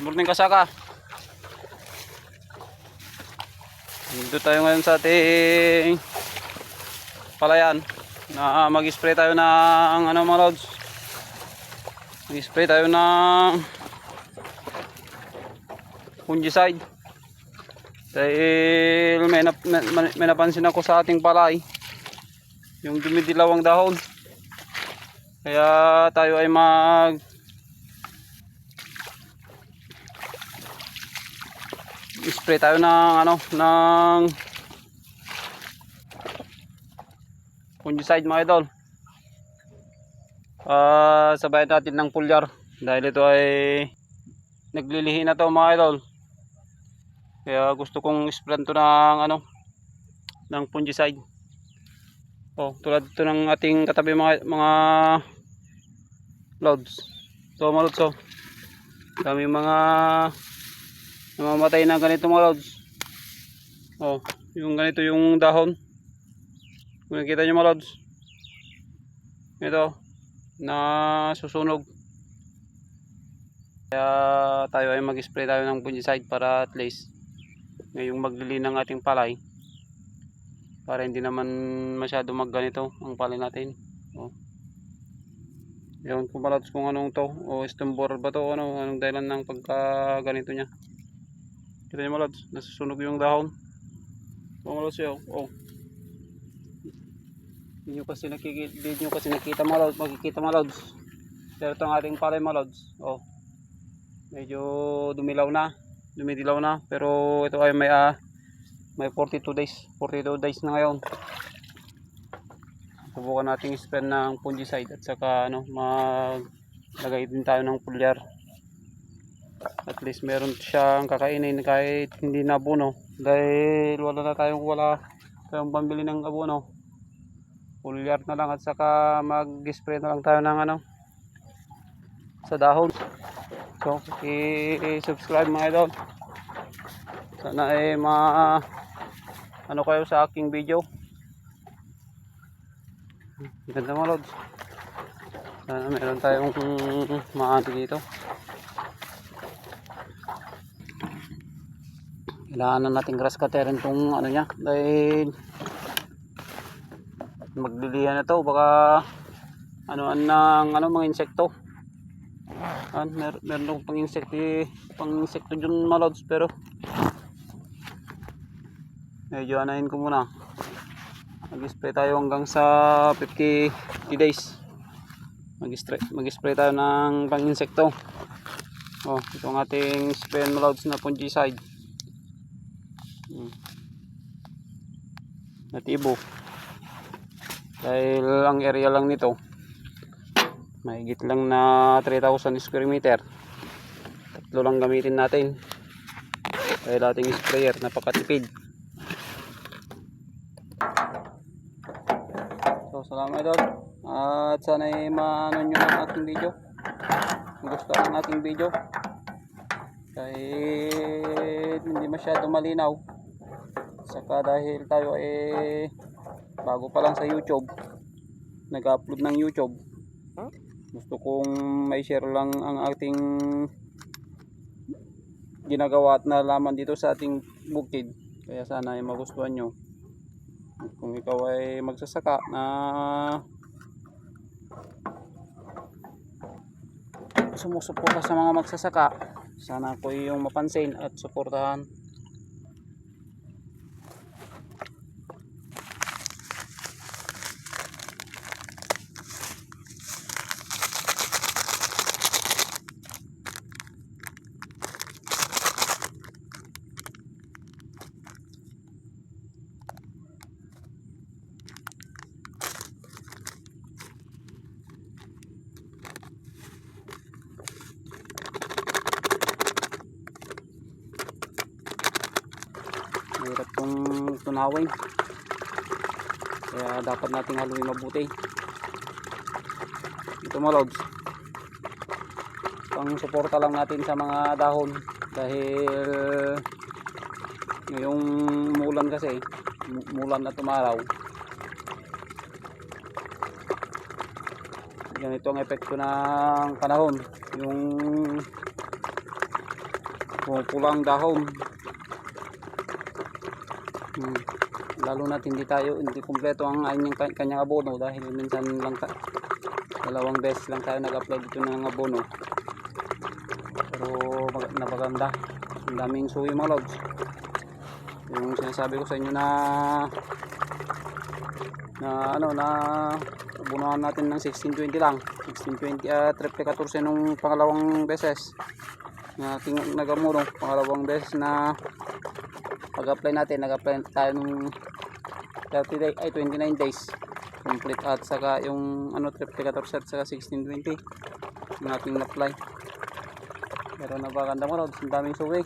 Morning kasaka. Dito tayo ngayon sa ating palayan na mag-spray tayo ng ano mga lods. Mag-spray tayo ng fungicide. Dahil may, nap, may, napansin ako sa ating palay yung dumidilawang dahon. Kaya tayo ay mag spray tayo ng ano ng fungicide mga idol. Ah, sabayan natin ng pulyar dahil ito ay naglilihi na to mga idol. Kaya gusto kong spray to ng ano ng fungicide. Oh, tulad ito ng ating katabi mga mga loads. So mga loads oh. Dami mga namamatay na ganito mga loads. Oh, yung ganito yung dahon. Kung nakita nyo mga loads. Ito na susunog. Kaya tayo ay mag-spray tayo ng fungicide para at least ngayong maglili ng ating palay para hindi naman masyado magganito ang palay natin oh. yun kung palatos kung anong to o stem borer ba to o ano, anong dahilan ng pagka ganito nya kita nyo malads nasusunog yung dahon. O malads yun oh. hindi nyo kasi nakikita hindi nyo kasi nakita malads makikita malads pero itong ating palay malads oh. medyo dumilaw na dumidilaw na. Pero ito ay may ah may 42 days 42 days na ngayon. Subukan natin spray ng fungicide at saka ano maglagay din tayo ng pulyar at least meron siyang kakainin kahit hindi na abono dahil wala na tayong wala tayong pambili ng abono pulyar na lang at saka mag spray na lang tayo ng ano sa dahon. So i-subscribe mga idol. Sana ay ma ano kayo sa aking video. Ganda mga lods. Sana meron tayong maano dito na natin grass cutter itong ano nya dahil maglilihan na to. Baka ano ng ano mga insekto. Ah, mer meron akong pang insekto pang insekto dyan mga lods pero medyo anahin ko muna. Mag-spray tayo hanggang sa 50, 50 days. Mag-spray mag -spray tayo ng pang insekto. Oh, ito ang ating spray and loads na fungicide hmm. natibo dahil ang area lang nito mahigit lang na 3,000 square meter tatlo lang gamitin natin dahil ating sprayer napakatipid So, salamat idol. At sana ay maano nyo ang ating video. Kung gusto ang ating video. Kahit hindi masyado malinaw. Saka dahil tayo ay bago pa lang sa YouTube. Nag-upload ng YouTube. Gusto kong may share lang ang ating ginagawa at nalaman dito sa ating bukid. Kaya sana ay magustuhan nyo kung ikaw ay magsasaka na sumusuporta sa mga magsasaka sana ko yung mapansin at suportahan mahirap kong tunawin. Kaya dapat nating haluin mabuti. Ito mga lods. Pang suporta lang natin sa mga dahon. Dahil ngayong mulan kasi mu- mulan at tumaraw. Ganito ang epekto ng panahon. Yung pumupula ang dahon hmm. lalo na hindi tayo hindi kumpleto ang anyang ka- kanyang abono dahil minsan lang ta dalawang beses lang tayo nag-apply dito ng abono. Pero napaganda. Ang daming suwi mga lods. Yung sinasabi ko sa inyo na na ano na bunuhan natin ng 1620 lang. 1620 at triple 14 nung pangalawang beses na ting nagamuno pangalawang beses na pag-apply natin nag-apply tayo nung 30 day, ay 29 days. Complete at saka yung ano triple 14 at saka 1620 yung ating apply pero napakaganda mo Rods ang daming suwi